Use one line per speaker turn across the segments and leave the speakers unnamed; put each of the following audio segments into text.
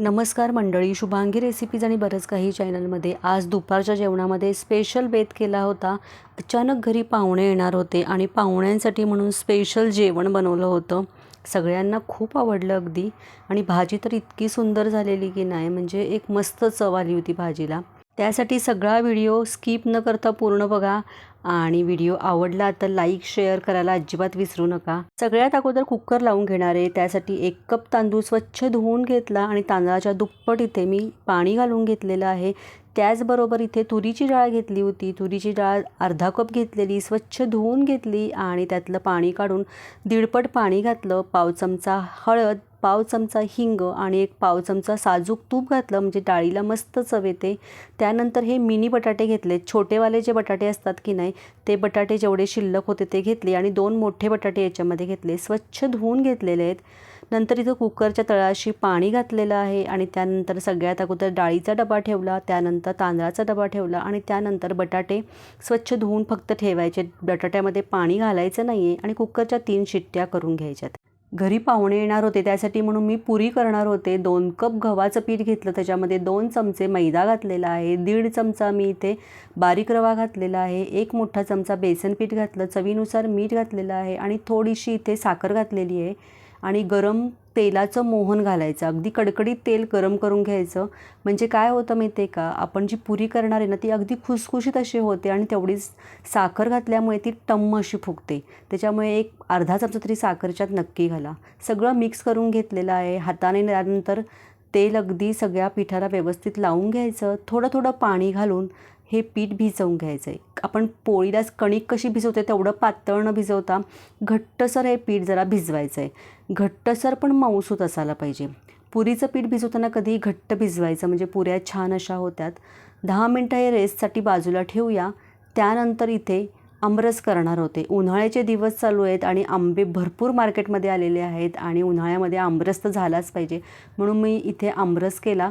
नमस्कार मंडळी शुभांगी रेसिपीज आणि बरंच काही चॅनलमध्ये आज दुपारच्या जेवणामध्ये स्पेशल बेत केला होता. अचानक घरी पाहुणे येणार होते आणि पाहुण्यांसाठी म्हणून स्पेशल जेवण बनवलं होतं. सगळ्यांना खूप आवडलं अगदी. आणि भाजी तर इतकी सुंदर झालेली की नाही म्हणजे एक मस्त चव आली होती भाजीला. त्यासाठी सगळा व्हिडिओ स्किप न करता पूर्ण बघा. आणि व्हिडिओ आवडला तर लाईक शेअर करायला अजिबात विसरू नका. सगळ्यात अगोदर कुकर लावून घेणार आहे. त्यासाठी एक कप तांदूळ स्वच्छ धुवून घेतला आणि तांदळाच्या दुप्पट इथे मी पाणी घालून घेतलेलं आहे. त्याचबरोबर इथे तुरीची डाळ घेतली होती. तुरीची डाळ अर्धा कप घेतलेली स्वच्छ धुवून घेतली आणि त्यातलं पाणी काढून दीडपट पाणी घातलं. पाव चमचा हळद पाव चमचा हिंग आणि एक पाव चमचा साजूक तूप घातलं म्हणजे डाळीला मस्त चव येते. त्यानंतर हे मिनी बटाटे घेतले. छोटेवाले जे बटाटे असतात की नाही ते बटाटे जेवढे शिल्लक होते ते घेतले आणि दोन मोठे बटाटे याच्यामध्ये घेतले. स्वच्छ धुवून घेतलेले आहेत. नंतर इथं कुकरच्या तळाशी पाणी घातलेलं आहे आणि त्यानंतर सगळ्यात अगोदर डाळीचा डबा ठेवला त्यानंतर तांदळाचा डबा ठेवला आणि त्यानंतर बटाटे स्वच्छ धुवून फक्त ठेवायचे. बटाट्यामध्ये पाणी घालायचं नाही आहे आणि कुकरच्या तीन शिट्ट्या करून घ्यायच्यात. घरी पाहुणे येणार होते त्यासाठी म्हणून मी पुरी करणार होते. दोन कप गव्हाचं पीठ घेतलं त्याच्यामध्ये दोन चमचे मैदा घातलेला आहे दीड चमचा मी इथे बारीक रवा घातलेला आहे एक मोठा चमचा बेसन पीठ घातलं चवीनुसार मीठ घातलेलं आहे आणि थोडीशी इथे साखर घातलेली आहे. आणि गरम तेलाचं मोहन घालायचं. अगदी कडकडीत तेल गरम करून घ्यायचं. म्हणजे काय होतं माहिती आहे का? आपण जी पुरी करणार आहे ना ती अगदी खुसखुशीत अशी होते आणि तेवढीच साखर घातल्यामुळे ती टम्म अशी फुगते. त्याच्यामुळे एक अर्धा चमचा तरी साखरच्यात नक्की घाला. सगळं मिक्स करून घेतलेलं आहे. हाताने त्यानंतर तेल अगदी सगळ्या पिठाला व्यवस्थित लावून घ्यायचं. थोडं थोडं पाणी घालून हे पीठ भिजवून घ्यायचं आहे आपण पोळीलाच कणिक कशी भिजवते तेवढं पातळ न भिजवता घट्टसर हे पीठ जरा भिजवायचं आहे घट्टसर पण मऊसूत असायला पाहिजे. पुरीचं पीठ भिजवताना कधीही घट्ट भिजवायचं म्हणजे पुऱ्या छान अशा होत्यात. दहा मिनटं हे रेस्टसाठी बाजूला ठेवूया. त्यानंतर इथे आमरस करणार होते. उन्हाळ्याचे दिवस चालू आहेत आणि आंबे भरपूर मार्केटमध्ये आलेले आहेत आणि उन्हाळ्यामध्ये आमरस तर झालाच पाहिजे. म्हणून मी इथे आमरस केला.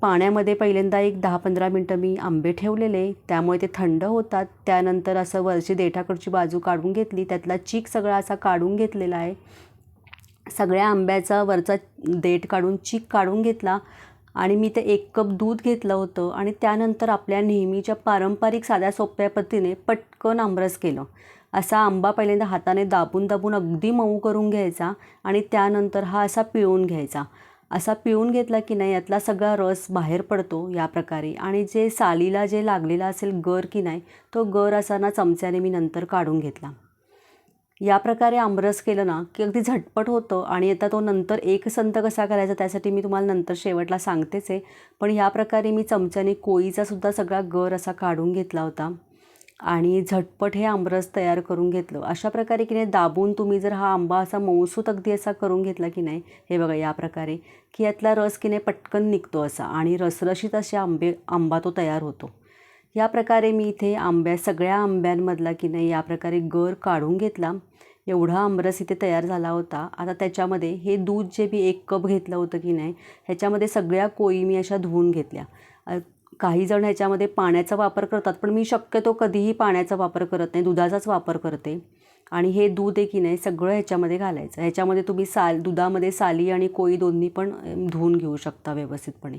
पाण्यामध्ये पहिल्यांदा एक दहा पंधरा मिनटं मी आंबे ठेवलेले. त्यामुळे ते थंड होतात. त्यानंतर असं वरची देठाकडची बाजू काढून घेतली. त्यातला चीक सगळा असा काढून घेतलेला आहे. सगळ्या आंब्याचा वरचा देठ काढून चीक काढून घेतला आणि मी ते एक कप दूध घेतलं होतं आणि त्यानंतर आपल्या नेहमीच्या पारंपरिक साध्या सोप्या पद्धतीने पटकन आमरस केलं. असा आंबा पहिल्यांदा हाताने दाबून दाबून अगदी मऊ करून घ्यायचा आणि त्यानंतर हा असा पिळून घ्यायचा. असा पिळून घेतला की नाही यातला सगळा रस बाहेर पडतो या प्रकारे आणि जे सालीला जे लागलेला असेल गर की नाही तो गर असा ना चमच्याने मी नंतर काढून घेतला. या प्रकारे आमरस केलं ना की अगदी झटपट होतं आणि आता तो नंतर एक संत कसा करायचा त्यासाठी मी तुम्हाला नंतर शेवटला सांगतेच आहे. पण या प्रकारे मी चमच्याने कोळीचा सुद्धा सगळा गर असा काढून घेतला होता आणि झटपट हे आमरस तयार करून घेतलं. अशा प्रकारे की नाही दाबून तुम्ही जर हा आंबा असा मऊसूत अगदी असा करून घेतला की नाही हे बघा या प्रकारे की यातला रस की नाही पटकन निघतो असा आणि रसरशीत असे आंबे आंबा तो तयार होतो. या प्रकारे मी इथे आंब्या सगळ्या आंब्यांमधला की नाही या प्रकारे गर काढून घेतला. एवढा आमरस इथे तयार झाला होता. आता त्याच्यामध्ये हे दूध जे मी एक कप घेतलं होतं की नाही ह्याच्यामध्ये सगळ्या कोळी मी अशा धुवून घेतल्या. काही जण ह्याच्यामध्ये पाण्याचा वापर करतात पण मी शक्यतो कधीही पाण्याचा वापर करत नाही दुधाचाच वापर करते. आणि हे दूध आहे की नाही सगळं ह्याच्यामध्ये घालायचं. ह्याच्यामध्ये तुम्ही साल दुधामध्ये साली आणि कोळी दोन्ही पण धुवून घेऊ शकता व्यवस्थितपणे.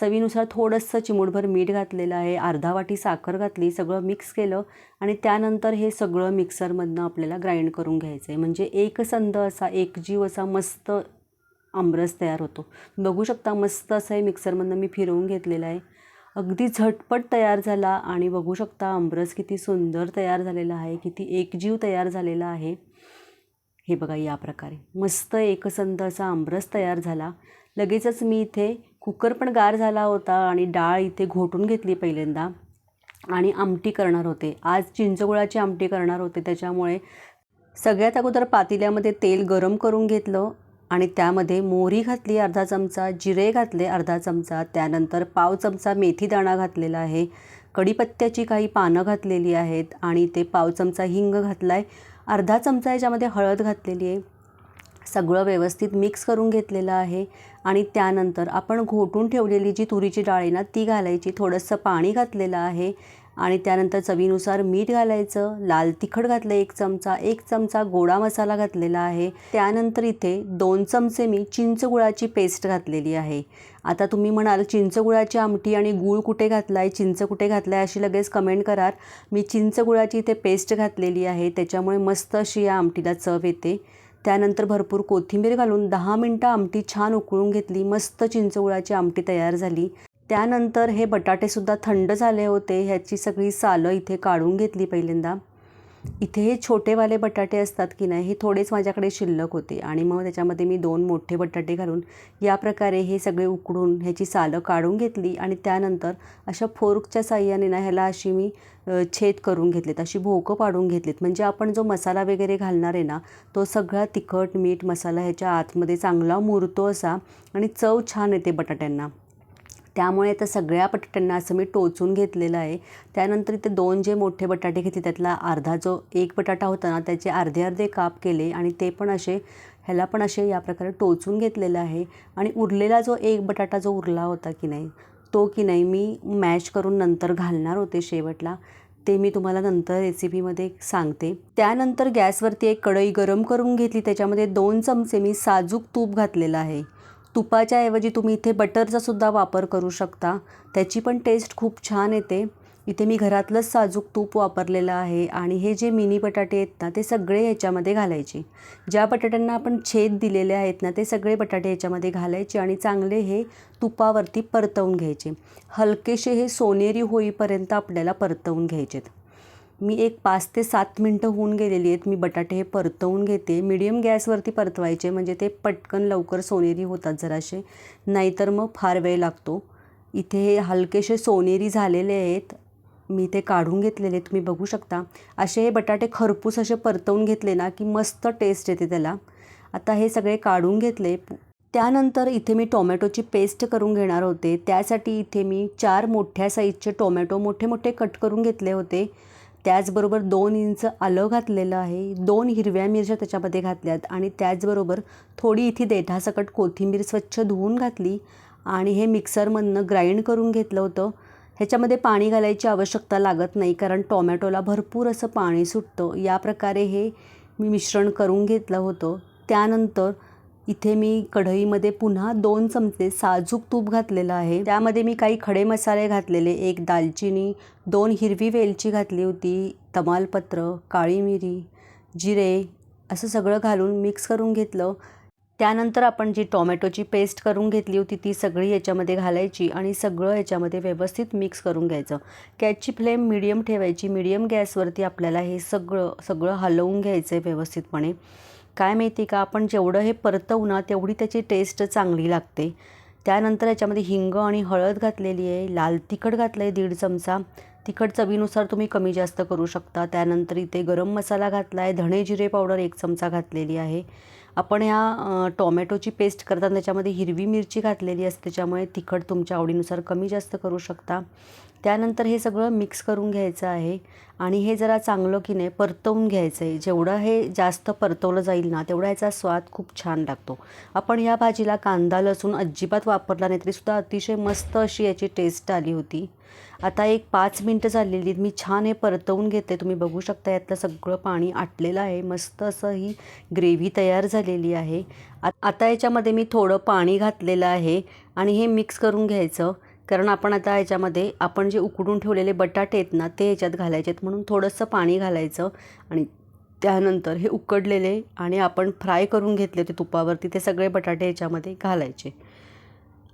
चवीनुसार थोडंसं चिमूटभर मीठ घातलेलं आहे अर्धा वाटी साखर घातली सगळं मिक्स केलं आणि त्यानंतर हे सगळं मिक्सरमधनं आपल्याला ग्राइंड करून घ्यायचं आहे. म्हणजे एकसंध असा एकजीव असा मस्त आमरस तयार होतो. बघू शकता मस्त असं हे मिक्सरमधनं मी फिरवून घेतलेलं आहे. अगदी झटपट तयार झाला आणि बघू शकता आमरस किती सुंदर तयार झालेला आहे किती एकजीव तयार झालेला आहे. हे बघा या प्रकारे. मस्त एकसंध असा आमरस तयार झाला. लगेचच मी इथे कुकर पण गार झाला होता आणि डाळ इथे घोटून घेतली पहिल्यांदा. आणि आमटी करणार होते. आज चिंचगुळाची आमटी करणार होते. त्याच्यामुळे सगळ्यात अगोदर पातेल्यामध्ये तेल गरम करून घेतलं. आणि त्यामध्ये मोहरी घातली अर्धा चमचा जिरे घातले अर्धा चमचा त्यानंतर पाव चमचा मेथी दाणा घातलेला आहे कढीपत्त्याची काही पानं घातलेली आहेत आणि ते पाव चमचा हिंग घातला आहे अर्धा चमचा याच्यामध्ये हळद घातलेली आहे. सगळं व्यवस्थित मिक्स करून घेतलेलं आहे आणि त्यानंतर आपण घोटून ठेवलेली जी तुरीची डाळ आहे ना ती घालायची. थोडंसं पाणी घातलेलं आहे. आणि त्यानंतर चवीनुसार मीठ घालायचं लाल तिखट घातलं एक चमचा एक चमचा गोडा मसाला घातलेला आहे. त्यानंतर इथे दोन चमचे मी चिंचगुळाची पेस्ट घातलेली आहे. आता तुम्ही म्हणाल चिंचगुळाची आमटी आणि गूळ कुठे घातला आहे चिंच कुठे घातला आहे अशी लगेच कमेंट कराल. मी चिंचगुळाची इथे पेस्ट घातलेली आहे त्याच्यामुळे मस्त अशी या आमटीला चव येते. त्यानंतर भरपूर कोथिंबीर घालून दहा मिनटं आमटी छान उकळून घेतली मस्त चिंचगुळाची आमटी तयार झाली. त्यानंतर हे बटाटेसुद्धा थंड झाले होते. ह्याची सगळी सालं इथे काढून घेतली पहिल्यांदा. इथे हे छोटेवाले बटाटे असतात की नाही हे थोडेच माझ्याकडे शिल्लक होते. आणि मग त्याच्यामध्ये मी दोन मोठे बटाटे घालून या प्रकारे हे सगळे उकडून ह्याची सालं काढून घेतली. आणि त्यानंतर अशा फोर्कच्या साह्याने ना ह्याला अशी मी छेद करून घेतलेत. अशी भोकं पाडून घेतलीत. म्हणजे आपण जो मसाला वगैरे घालणार आहे ना तो सगळा तिखट मीठ मसाला ह्याच्या आतमध्ये चांगला मुरतो असा. आणि चव छान येते बटाट्यांना. त्यामुळे आता सगळ्या बटाट्यांना असं मी टोचून घेतलेलं आहे. त्यानंतर इथे दोन जे मोठे बटाटे घेतले त्यातला अर्धा जो एक बटाटा होता ना त्याचे अर्धे अर्धे काप केले आणि ते पण असे ह्याला पण असे या प्रकारे टोचून घेतलेलं आहे. आणि उरलेला जो एक बटाटा जो उरला होता की नाही तो की नाही मी मॅश करून नंतर घालणार होते शेवटला. ते मी तुम्हाला नंतर रेसिपीमध्ये सांगते. त्यानंतर गॅसवरती एक कढई गरम करून घेतली. त्याच्यामध्ये दोन चमचे मी साजूक तूप घातलेलं आहे. तुपाच्या ऐवजी तुम्ही इथे बटरचा सुद्धा वापर करू शकता. त्याची पण टेस्ट खूप छान येते. इथे मी घरातलंच साजूक तूप वापरलेलं आहे आणि हे जे मिनी बटाटे आहेत ना ते सगळे ह्याच्यामध्ये घालायचे. ज्या बटाट्यांना आपण छेद दिलेले आहेत ना ते सगळे बटाटे ह्याच्यामध्ये घालायचे आणि चांगले हे तुपावरती परतवून घ्यायचे. हलकेसे हे सोनेरी होईपर्यंत आपल्याला परतवून घ्यायचेत. मी एक पाच ते सात मिनटं होऊन गेलेली आहेत. मी बटाटे हे परतवून घेते. मिडियम गॅसवरती परतवायचे म्हणजे ते पटकन लवकर सोनेरी होतात जरासे. नाहीतर मग फार वेळ लागतो. इथे हे हलकेसे सोनेरी झालेले आहेत. मी ते काढून घेतलेले तुम्ही बघू शकता. असे हे बटाटे खरपूस असे परतवून घेतले ना की मस्त टेस्ट येते त्याला. आता हे सगळे काढून घेतले. त्यानंतर इथे मी टोमॅटोची पेस्ट करून घेणार होते. त्यासाठी इथे मी चार मोठ्या साईजचे टोमॅटो मोठे मोठे कट करून घेतले होते. त्याचबरोबर दोन इंच आलं घातलेलं आहे. दोन हिरव्या मिरच्या त्याच्यामध्ये घातल्यात आणि त्याचबरोबर थोडी इथे देठासकट कोथिंबीर स्वच्छ धुवून घातली आणि हे मिक्सरमधनं ग्राइंड करून घेतलं होतं. ह्याच्यामध्ये पाणी घालायची आवश्यकता लागत नाही कारण टोमॅटोला भरपूर असं पाणी सुटतं. या प्रकारे हे मी मिश्रण करून घेतलं होतं. त्यानंतर इथे मी कढईमध्ये पुन्हा दोन चमचे साजूक तूप घातलेलं आहे. त्यामध्ये मी काही खडे मसाले घातलेले एक दालचिनी दोन हिरवी वेलची घातली होती तमालपत्र काळी मिरी जिरे असं सगळं घालून मिक्स करून घेतलं. त्यानंतर आपण जी टोमॅटोची पेस्ट करून घेतली होती ती सगळी याच्यामध्ये घालायची आणि सगळं याच्यामध्ये व्यवस्थित मिक्स करून घ्यायचं. गॅसची फ्लेम मिडियम ठेवायची. मिडियम गॅसवरती आपल्याला हे सगळं सगळं हलवून घ्यायचं आहे व्यवस्थितपणे. काय माहिती का? आपण जेवढं हे परतवू ना तेवढी त्याची टेस्ट चांगली लागते. त्यानंतर याच्यामध्ये हिंग आणि हळद घातलेली आहे. लाल तिखट घातलं आहे दीड चमचा. तिखट चवीनुसार तुम्ही कमी जास्त करू शकता. त्यानंतर इथे गरम मसाला घातला आहे धणे जिरे पावडर एक चमचा घातलेली आहे. आपण ह्या टोमॅटोची पेस्ट करताना त्याच्यामध्ये हिरवी मिरची घातलेली असते. त्याच्यामुळे तिखट तुमच्या आवडीनुसार कमी जास्त करू शकता. त्यानंतर हे सगळं मिक्स करून घ्यायचं आहे. आणि हे जरा चांगलं की नाही परतवून घ्यायचं आहे जेवढं हे जास्त परतवलं जाईल ना तेवढा ह्याचा स्वाद खूप छान लागतो. आपण या भाजीला कांदा लसूण अजिबात वापरला नाही तरीसुद्धा अतिशय मस्त अशी याची टेस्ट आली होती. आता एक पाच मिनटं झालेली आहेत. मी छान हे परतवून घेते. तुम्ही बघू शकता यातलं सगळं पाणी आटलेलं आहे. मस्त असं ही ग्रेव्ही तयार झालेली आहे. आ- आता याच्यामध्ये मी थोडं पाणी घातलेलं आहे. आणि हे मिक्स करून घ्यायचं. कारण आपण आता याच्यामध्ये आपण जे उकडून ठेवलेले बटाटे आहेत ना ते याच्यात घालायचे आहेत. म्हणून थोडंसं पाणी घालायचं आणि त्यानंतर हे उकडलेले आणि आपण फ्राय करून घेतले होते तुपावरती ते सगळे बटाटे याच्यामध्ये घालायचे.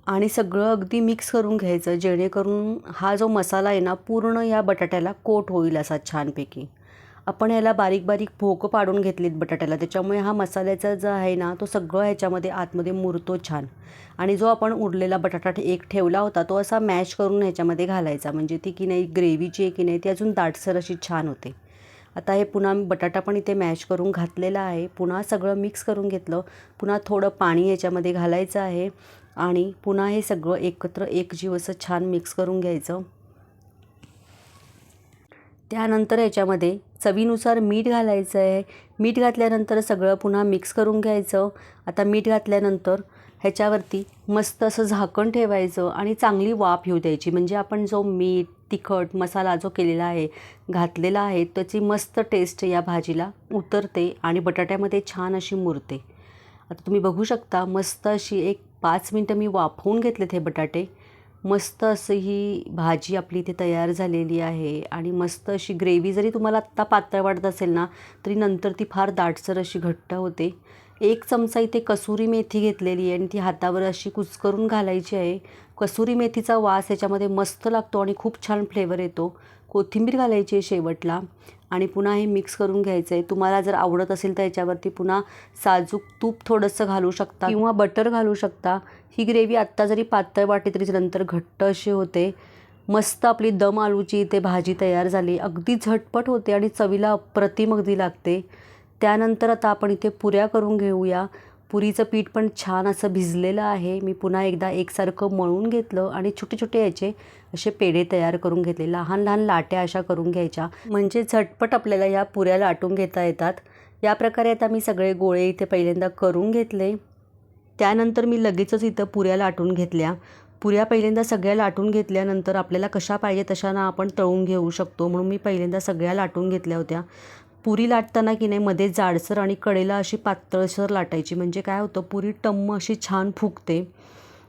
आणि सगळं अगदी मिक्स करून घ्यायचं जेणेकरून हा जो मसाला आहे ना पूर्ण या बटाट्याला कोट होईल असा छानपैकी. आपण ह्याला बारीक बारीक भोकं पाडून घेतलीत बटाट्याला. त्याच्यामुळे हा मसाल्याचा जो आहे ना तो सगळं ह्याच्यामध्ये आतमध्ये मुरतो छान. आणि जो आपण उरलेला बटाटा एक ठेवला होता तो असा मॅश करून ह्याच्यामध्ये घालायचा. म्हणजे ती की नाही ग्रेव्हीची आहे की नाही ती अजून दाटसर अशी छान होते. आता हे पुन्हा बटाटा पण इथे मॅश करून घातलेला आहे. पुन्हा सगळं मिक्स करून घेतलं. पुन्हा थोडं पाणी याच्यामध्ये घालायचं आहे. आणि पुन्हा हे सगळं एकत्र एकजीव असं छान मिक्स करून घ्यायचं. त्यानंतर याच्यामध्ये चवीनुसार मीठ घालायचं आहे. मीठ घातल्यानंतर सगळं पुन्हा मिक्स करून घ्यायचं. आता मीठ घातल्यानंतर ह्याच्यावरती मस्त असं झाकण ठेवायचं आणि चांगली वाफ येऊ द्यायची. म्हणजे आपण जो मीठ तिखट मसाला जो केलेला आहे घातलेला आहे त्याची मस्त टेस्ट या भाजीला उतरते आणि बटाट्यामध्ये छान अशी मुरते. आता तुम्ही बघू शकता मस्त अशी एक पाच मिनटं मी वाफवून घेतलेत हे बटाटे. मस्त असं ही भाजी आपली इथे तयार झालेली आहे आणि मस्त अशी ग्रेव्ही जरी तुम्हाला आत्ता पातळ वाटत असेल ना तरी नंतर ती फार दाटसर अशी घट्ट होते. एक चमचा इथे कसुरी मेथी घेतलेली आहे आणि ती हातावर अशी कुचकरून घालायची आहे. कसुरी मेथीचा वास याच्यामध्ये मस्त लागतो आणि खूप छान फ्लेवर येतो. कोथिंबीर घालायची आहे शेवटला आणि पुन्हा हे मिक्स करून घ्यायचं आहे. तुम्हाला जर आवडत असेल तर याच्यावरती पुन्हा साजूक तूप थोडंसं घालू शकता किंवा बटर घालू शकता. ही ग्रेव्ही आत्ता जरी पातळ वाटली तरी नंतर घट्ट अशी होते. मस्त आपली दम आलूची इथे भाजी तयार झाली. अगदी झटपट होते आणि चवीला अप्रतिम अगदी लागते. त्यानंतर आता आपण इथे पुऱ्या करून घेऊया. पुरीचं पीठ पण छान असं भिजलेलं आहे. मी पुन्हा एकदा एकसारखं मळून घेतलं आणि छोटे छोटे याचे असे पेढे तयार करून घेतले. लहान लहान लाट्या अशा करून घ्यायच्या. म्हणजे झटपट आपल्याला या पुऱ्या लाटून घेता येतात. या प्रकारे आता मी सगळे गोळे इथे पहिल्यांदा करून घेतले. त्यानंतर मी लगेचच इथं पुऱ्या लाटून घेतल्या. पुऱ्या पहिल्यांदा सगळ्या लाटून घेतल्यानंतर आपल्याला कशा पाहिजे तशाना आपण तळून घेऊ शकतो म्हणून मी पहिल्यांदा सगळ्या लाटून घेतल्या होत्या. पुरी लाटताना की नाही मध्ये जाडसर आणि कडेला अशी पातळसर लाटायची. म्हणजे काय होतं पुरी टम्म अशी छान फुगते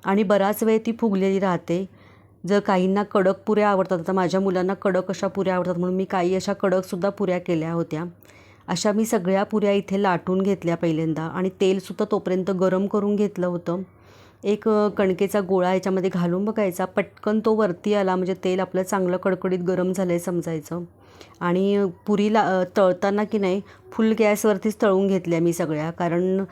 आणि बराच वेळ ती फुगलेली राहते. जर काहींना कडक पुऱ्या आवडतात आता माझ्या मुलांना कडक अशा पुऱ्या आवडतात म्हणून मी काही अशा कडकसुद्धा पुऱ्या केल्या होत्या. अशा मी सगळ्या पुऱ्या इथे लाटून घेतल्या पहिल्यांदा आणि तेलसुद्धा तोपर्यंत गरम करून घेतलं होतं. एक कणकेचा गोळा याच्यामध्ये घालून बघायचा. पटकन तो वरती आला म्हणजे तेल आपलं चांगलं कडकडीत गरम झालं आहे समजायचं. आणि पुरीला तळताना की नाही फुल गॅसवरतीच तळून घेतल्या मी सगळ्या. कारण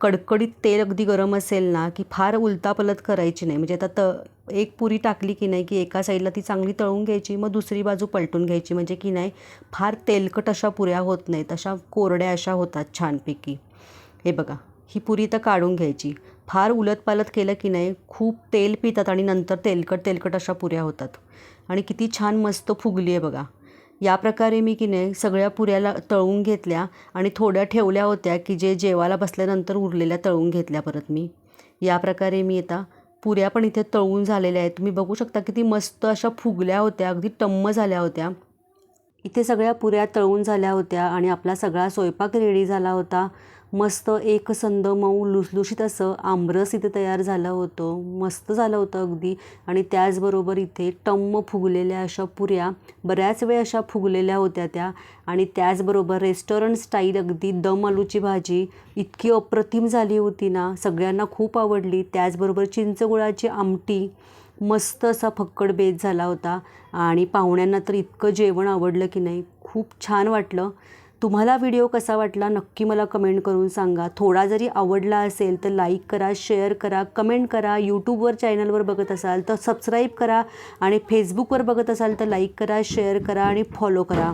कडकडीत तेल अगदी गरम असेल ना की फार उलतापलत करायची नाही. म्हणजे आता त एक पुरी टाकली की नाही की एका साईडला ती चांगली तळून घ्यायची मग दुसरी बाजू पलटून घ्यायची. म्हणजे की नाही फार तेलकट अशा पुऱ्या होत नाहीत. अशा कोरड्या अशा होतात छानपैकी. हे बघा ही पुरी तर काढून घ्यायची. फार उलटपालट केलं की नाही खूप तेल पितात आणि नंतर तेलकट तेलकट अशा पुऱ्या होतात. आणि किती छान मस्त फुगली आहे बघा. या प्रकारे मी की नाही सगळ्या पुऱ्याला तळून घेतल्या आणि थोड्या ठेवल्या होत्या की जे जेवायला बसल्यानंतर उरलेल्या तळून घेतल्या परत मी. या प्रकारे मी आता पुऱ्या पण इथे तळून झालेल्या आहेत. तुम्ही बघू शकता किती मस्त अशा फुगल्या होत्या अगदी टम्म झाल्या होत्या. इथे सगळ्या पुऱ्या तळून झाल्या होत्या आणि आपला सगळा स्वयंपाक रेडी झाला होता. मस्त एकसंद मऊ लुसलुशीत असं आमरस इथे तयार झालं होतं. मस्त झालं होतं अगदी. आणि त्याचबरोबर इथे टम्म फुगलेल्या अशा पुऱ्या बऱ्याच वेळ अशा फुगलेल्या होत्या त्या. आणि त्याचबरोबर रेस्टॉरंट स्टाईल अगदी दम आलूची भाजी इतकी अप्रतिम झाली होती ना. सगळ्यांना खूप आवडली. त्याचबरोबर चिंचगुळाची आमटी मस्त असा फक्कड बेत झाला होता. आणि पाहुण्यांना तर इतकं जेवण आवडलं की नाही खूप छान वाटलं. तुम्हाला व्हिडिओ कसा वाटला नक्की मला कमेंट करून सांगा. थोडा जरी आवडला असेल तर लाईक करा शेअर करा कमेंट करा. यूट्यूबवर चॅनलवर बघत असाल तर सबस्क्राईब करा आणि फेसबुकवर बघत असाल तर लाईक करा शेअर करा आणि फॉलो करा.